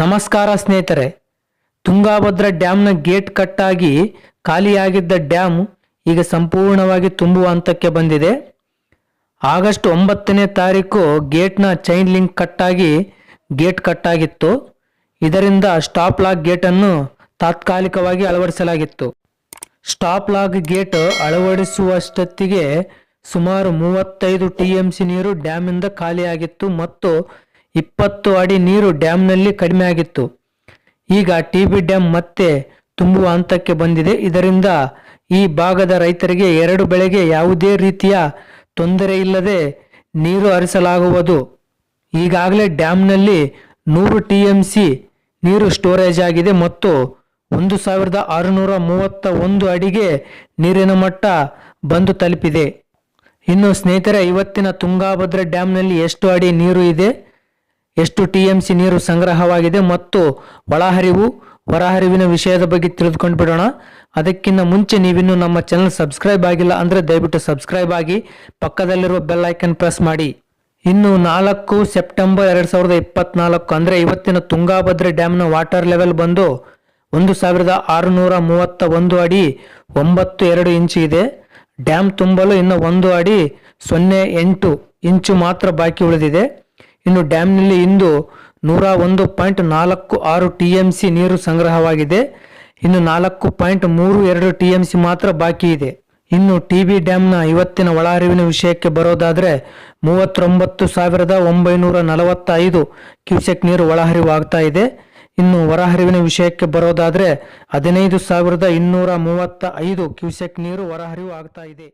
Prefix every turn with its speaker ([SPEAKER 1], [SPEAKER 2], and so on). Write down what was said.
[SPEAKER 1] ನಮಸ್ಕಾರ ಸ್ನೇಹಿತರೆ, ತುಂಗಾಭದ್ರ ಡ್ಯಾಮ್ನ ಗೇಟ್ ಕಟ್ಟಾಗಿ ಖಾಲಿಯಾಗಿದ್ದ ಡ್ಯಾಮ್ ಈಗ ಸಂಪೂರ್ಣವಾಗಿ ತುಂಬುವ ಹಂತಕ್ಕೆ ಬಂದಿದೆ. ಆಗಸ್ಟ್ ಒಂಬತ್ತನೇ ತಾರೀಕು ಗೇಟ್ನ ಚೈನ್ ಲಿಂಕ್ ಕಟ್ಟಾಗಿ, ಗೇಟ್ ಕಟ್ಟಾಗಿತ್ತು. ಇದರಿಂದ ಸ್ಟಾಪ್ ಲಾಕ್ ಗೇಟನ್ನು ತಾತ್ಕಾಲಿಕವಾಗಿ ಅಳವಡಿಸಲಾಗಿತ್ತು. ಸ್ಟಾಪ್ ಲಾಕ್ ಗೇಟ್ ಅಳವಡಿಸುವಷ್ಟೊತ್ತಿಗೆ ಸುಮಾರು ಮೂವತ್ತೈದು ಟಿ ಎಂ ಸಿ ನೀರು ಡ್ಯಾಮಿಂದ ಖಾಲಿಯಾಗಿತ್ತು ಮತ್ತು ಇಪ್ಪತ್ತು ಅಡಿ ನೀರು ಡ್ಯಾಮ್ನಲ್ಲಿ ಕಡಿಮೆ ಆಗಿತ್ತು. ಈಗ ಟಿ ಬಿ ಡ್ಯಾಮ್ ಮತ್ತೆ ತುಂಬುವ ಹಂತಕ್ಕೆ ಬಂದಿದೆ. ಇದರಿಂದ ಈ ಭಾಗದ ರೈತರಿಗೆ ಎರಡು ಬೆಳೆಗೆ ಯಾವುದೇ ರೀತಿಯ ತೊಂದರೆ ಇಲ್ಲದೆ ನೀರು ಹರಿಸಲಾಗುವುದು. ಈಗಾಗಲೇ ಡ್ಯಾಮ್ನಲ್ಲಿ ನೂರು ಟಿ ಎಂ ಸಿ ನೀರು ಸ್ಟೋರೇಜ್ ಆಗಿದೆ ಮತ್ತು ಒಂದು ಸಾವಿರದ ಆರುನೂರ ಮೂವತ್ತ ಒಂದು ಅಡಿಗೆ ನೀರಿನ ಮಟ್ಟ ಬಂದು ತಲುಪಿದೆ. ಇನ್ನು ಸ್ನೇಹಿತರೆ, ಇವತ್ತಿನ ತುಂಗಾಭದ್ರಾ ಡ್ಯಾಮ್ನಲ್ಲಿ ಎಷ್ಟು ಅಡಿ ನೀರು ಇದೆ? ಎಷ್ಟು ಟಿ ಎಂ ಸಿ ನೀರು ಸಂಗ್ರಹವಾಗಿದೆ ಮತ್ತು ಒಳಹರಿವು, ಹೊರಹರಿವಿನ ವಿಷಯದ ಬಗ್ಗೆ ತಿಳಿದುಕೊಂಡು ಬಿಡೋಣ. ಅದಕ್ಕಿಂತ ಮುಂಚೆ ನೀವಿನ್ನು ನಮ್ಮ ಚಾನಲ್ ಸಬ್ಸ್ಕ್ರೈಬ್ ಆಗಿಲ್ಲ ಅಂದರೆ ದಯವಿಟ್ಟು ಸಬ್ಸ್ಕ್ರೈಬ್ ಆಗಿ, ಪಕ್ಕದಲ್ಲಿರುವ ಬೆಲ್ ಐಕನ್ ಪ್ರೆಸ್ ಮಾಡಿ. ಇನ್ನು ನಾಲ್ಕು ಸೆಪ್ಟೆಂಬರ್ ಎರಡು ಸಾವಿರದ ಇಪ್ಪತ್ನಾಲ್ಕು ಅಂದರೆ ಇವತ್ತಿನ ತುಂಗಾಭದ್ರಾ ಡ್ಯಾಮ್ನ ವಾಟರ್ ಲೆವೆಲ್ ಬಂದು ಒಂದು ಸಾವಿರದ ಆರುನೂರ ಮೂವತ್ತ ಒಂದು ಅಡಿ ಒಂಬತ್ತು ಎರಡು ಇಂಚು ಇದೆ. ಡ್ಯಾಮ್ ತುಂಬಲು ಇನ್ನು ಒಂದು ಅಡಿ ಸೊನ್ನೆ ಎಂಟು ಇಂಚು ಮಾತ್ರ ಬಾಕಿ ಉಳಿದಿದೆ. ಇನ್ನು ಡ್ಯಾಮ್ನಲ್ಲಿ ಇಂದು ನೂರ ಒಂದು ಪಾಯಿಂಟ್ ನಾಲ್ಕು ಆರು ಟಿ ಎಂ ಸಿ ನೀರು ಸಂಗ್ರಹವಾಗಿದೆ. ಇನ್ನು ನಾಲ್ಕು ಪಾಯಿಂಟ್ ಮೂರು ಎರಡು ಟಿ ಎಂ ಸಿ ಮಾತ್ರ ಬಾಕಿ ಇದೆ. ಇನ್ನು ಟಿ ಬಿ ಡ್ಯಾಮ್ನ ಇವತ್ತಿನ ಒಳಹರಿವಿನ ವಿಷಯಕ್ಕೆ ಬರೋದಾದರೆ ಮೂವತ್ತೊಂಬತ್ತು ಸಾವಿರದ ಒಂಬೈನೂರ ನಲವತ್ತೈದು ಕ್ಯೂಸೆಕ್ ನೀರು ಒಳಹರಿವು ಆಗ್ತಾ ಇದೆ. ಇನ್ನು ಹೊರಹರಿವಿನ ವಿಷಯಕ್ಕೆ ಬರೋದಾದರೆ ಹದಿನೈದು ಸಾವಿರದ ಇನ್ನೂರ ಮೂವತ್ತ ಐದು ಕ್ಯೂಸೆಕ್ ನೀರು ಹೊರಹರಿವು ಆಗ್ತಾ ಇದೆ.